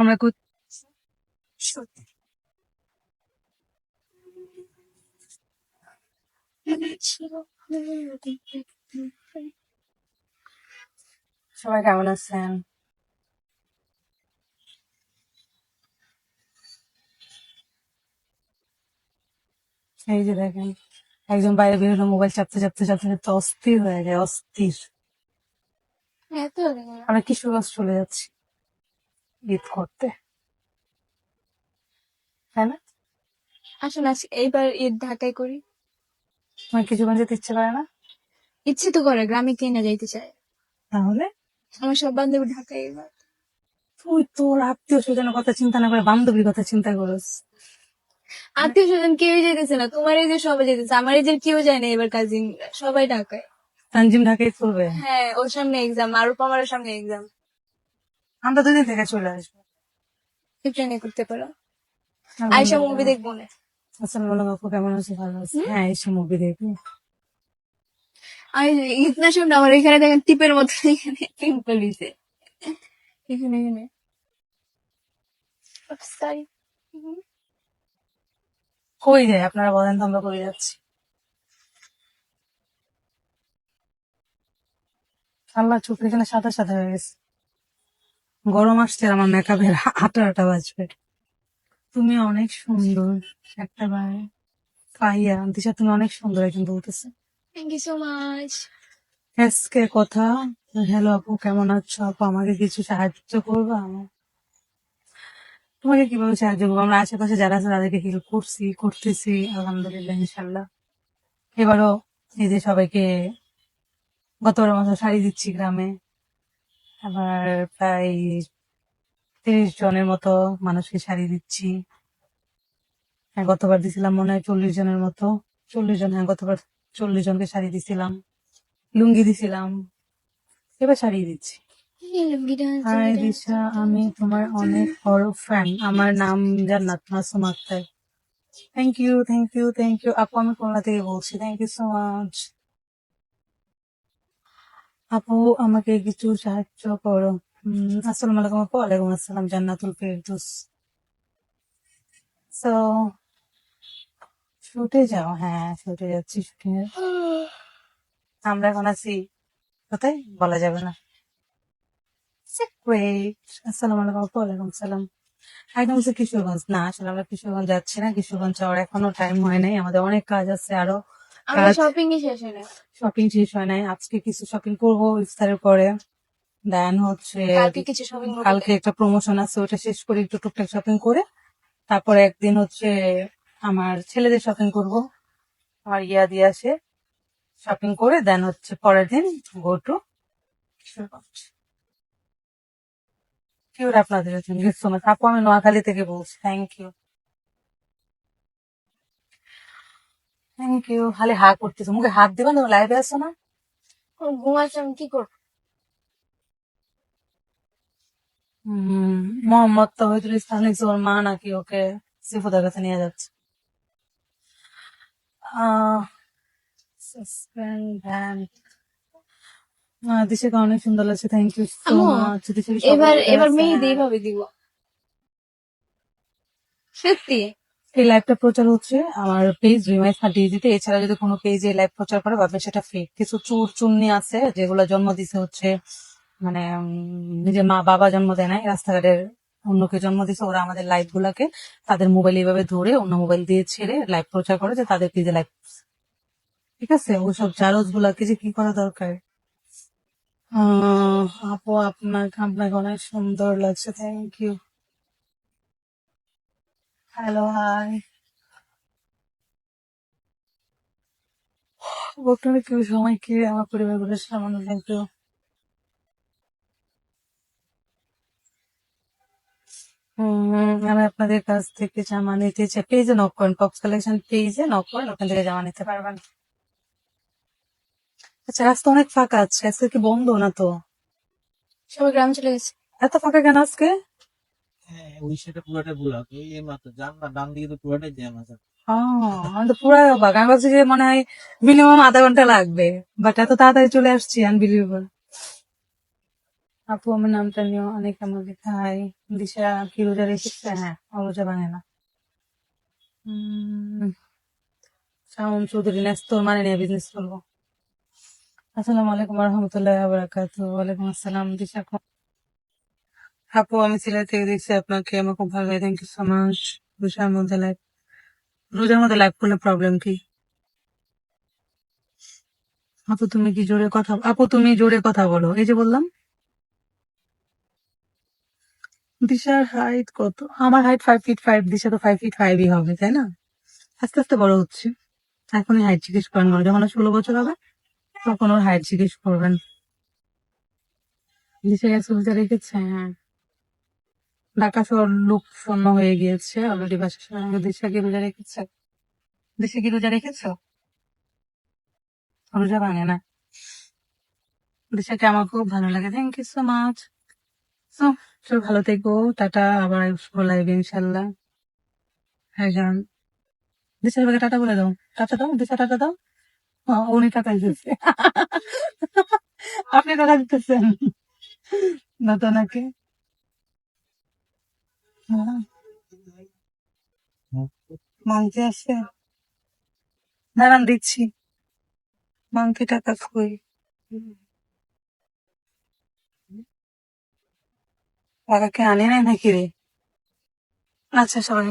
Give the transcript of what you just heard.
আমরা সবাই কেমন আছেন? এই যে দেখেন একজন বাইরে বেরোলো মোবাইল চাপতে চাপতে চাপতে চাপতে অস্থির হয়ে যায় অস্থির। এত আমরা কিশোরগঞ্জ চলে যাচ্ছি। ঈদ করতে। তাই না? আসুন আজ এইবার ঈদ ঢাকায় করি। তোমার কিছুক্ষণ যেতে ইচ্ছে করে না? ইচ্ছে তো করে গ্রামে কে না যাইতে চায়। তাহলে? আমার সব বান্ধবী ঢাকায় এবার। তুই তোর আত্মীয় স্বজনের কথা চিন্তা না করে বান্ধবীর কথা চিন্তা করিস। আত্মীয় স্বজন কেউই যেতেছে না তোমার এই যে সবাই যেতেছে আমার এই যে কেউ যায় না এবার কাজিন সবাই ঢাকায়। তানজিম ঢাকায় করবে হ্যাঁ ওর সামনে এক্সাম আর আমার সামনে এক্সাম আমরা দুদিন থেকে চলে আসব। ট্রেনে করতে পারো। আয়সা মুভি দেখব না। আসসালামু আলাইকুম আপু কেমন আছে? ভালো আছে। হ্যাঁ এসে মুভি দেখবি। আমি ঈদ না শুনে আমার এখানে দেখেন টিপের মতো এখানে পিম্পল দিছে এখানে এখানে। কই যায় আপনারা বলেন তো আমরা কই যাচ্ছি। আল্লাহ চোখ এখানে সাদা সাদা হয়ে গেছে। গরম আসছে আমার মেকআপের আটা আটা বাজবে। তুমি অনেক সুন্দর একটা বার পাইয়া দিশা তুমি অনেক সুন্দর একজন বলতেছে। Thank you so much. আজকে কথা হ্যালো আপু কেমন আছো আপু? আমাকে কিছু সাহায্য করবে? আমার তোমাকে কীভাবে সাহায্য করব? আমরা আশেপাশে যারা আছে তাদেরকে হেল্প করছি করতেছি আলহামদুলিল্লাহ ইনশাল্লাহ এবারও এই যে সবাইকে গতবার মতো শাড়ি দিচ্ছি গ্রামে। আবার প্রায় তিরিশ জনের মতো মানুষকে শাড়ি দিচ্ছি। হ্যাঁ গতবার দিছিলাম মনে হয় চল্লিশ জনের মতো। চল্লিশ জন হ্যাঁ গতবার চল্লিশ জনকে শাড়ি দিছিলাম। লুঙ্গি দিছিলাম। এবার শাড়ি দিচ্ছি। হাই দিশা আমি তোমার অনেক বড় ফ্যান আমার নাম Jannat Masum Akter. Thank you thank you thank you আপু আমি খুলনা থেকে বলছি? থ্যাংক ইউ সো মাচ আপু, আমাকে কিছু সাহায্য করো। আসসালামু আলাইকুম আপু, ওয়ালাইকুম আসসালাম, জান্নাতুল ফেরদৌস। সো শুটে যাও হ্যাঁ শুটে যাচ্ছি শুটিং আমরা এখন আছি, কোথায়? বলা যাবে না। আসসালামু আলাইকুম আপু, ওয়ালাইকুম সালাম একদম কিশোরগঞ্জ। না, আসলে আমরা কিশোরগঞ্জ যাচ্ছি না, কিশোরগঞ্জ যাওয়ার এখনও টাইম হয় নাই, আমাদের অনেক কাজ আছে আরও। কাজ শপিং শেষ হয় না শপিং শেষ হয় নাই। আজকে কিছু শপিং করব ইফতারের পরে। দেন হচ্ছে কালকে কিছু শপিং কালকে একটা প্রমোশন আছে ওটা শেষ করে একটু টুকটাক শপিং করে তারপরে একদিন হচ্ছে আমার ছেলেদের শপিং করব। আমার ইয়া দিয়ে আসে শপিং করে দেন হচ্ছে পরের দিন গো টু কিউর আপনাদের ইউ সো মাচ আপু আমি নোয়াখালী থেকে বলছি। থ্যাংক ইউ থ্যাংক ইউ খালি হা করতেছো মুখে হাত দিবা না লাইভে আসো না। ঘুমাচ্ছি আমি কি করব? হুম, মোহাম্মদ তহিদুল ইসলাম লিখছে ওর মা নাকি ওকে সিফুদের কাছে নিয়ে যাচ্ছে? দিশাকে অনেক সুন্দর লাগছে। থ্যাংক ইউ সো মাচ এবার এবার মেহেদি এইভাবে দিব। সত্যি? এই লাইভটা প্রচার হচ্ছে। আমার পেজ রিমাইজ ফাটিয়ে দিতে। এছাড়া যদি কোনো পেজে লাইভ প্রচার করে ভাবে সেটা ফেক কিছু চুর চুন্নি আছে, যেগুলো জন্ম দিছে হচ্ছে মানে নিজের মা বাবা জন্ম দেয় নাই, রাস্তাঘাটের অন্যকে জন্ম দিছে, ওরা আমাদের লাইভ গুলাকে তাদের মোবাইল এইভাবে ধরে অন্য মোবাইল দিয়ে ছেড়ে লাইভ প্রচার করে যে তাদের পেজে লাইভ ঠিক আছে? ওসব জারজ গুলাকে যে কি করা দরকার? আপু, আপনাকে আপনাকে অনেক সুন্দর লাগছে। থ্যাংক ইউ হ্যালো হাই বর্তমানে কেউ সময়কে আমার পরিবারগুলোর সামান্য থ্যাংক আমি আপনাদের কাছ থেকে জামা নিতে চাই। পেজে নক করেন পপস কালেকশন পেজে নক করেন ওখান থেকে জামা নিতে পারবেন। আচ্ছা রাস্তা অনেক ফাঁকা আছে। আজকে কি বন্ধ না তো? সবাই গ্রাম চলে গেছে। এত ফাঁকা কেন আজকে? হ্যাঁ মনে হয় মিনিমাম আধা ঘণ্টা লাগবে। নামটা নিও অনেক দিশা কি হ্যাঁ রোজা না। শাওন চৌধুরী মানে নিয়ে বিজনেস করব। আলাইকুম রহমতুল্লাহ আসসালাম। দিশা আপু, আমি সিলেট থেকে দেখছি আপনাকে, আমার খুব ভালো লাগে। থ্যাংক ইউ সো মাচ রোজার মধ্যে লাইভ রোজার মধ্যে লাইভ করলে প্রবলেম কি? আপু, তুমি কি জোরে কথা, আপু, তুমি জোরে কথা বলো। এই যে বললাম। দিশার হাইট কত? আমার height five feet five Disha তো ফাইভ ফিট ফাইভই হবে, তাই না? আস্তে আস্তে বড় হচ্ছে। এখনই হাইট জিজ্ঞেস করেন। যখন ষোলো বছর হবে, তখন ওর হাইট জিজ্ঞেস করবেন। দিশা বুঝে রেখেছে? হ্যাঁ। ঢাকা শহর লোক শূন্য হয়ে গিয়েছে। অলরেডি বাসার সঙ্গে দিশা কি রোজা রেখেছে? দিশা কি রোজা রেখেছ? রোজা ভাঙে না। দিশাকে আমার খুব ভালো লাগে। Thank you so much so চল ভালো থেকো। টাটা, আবার লাইভে ইনশাল্লাহ। হ্যাঁ যান দিশার ভাগে টাটা বলে দাও। টাটা দাও, দিশা, টাটা দাও। উনি টাটা দিতেছে আপনি টাটা দিতেছেন। না তো নাকি? হ্যাঁ। মাংকে আসে দাঁড়ান, দিচ্ছি। মাংকে টাকা খুই টাকাকে আনে নাই নাকি রে? আচ্ছা সবাই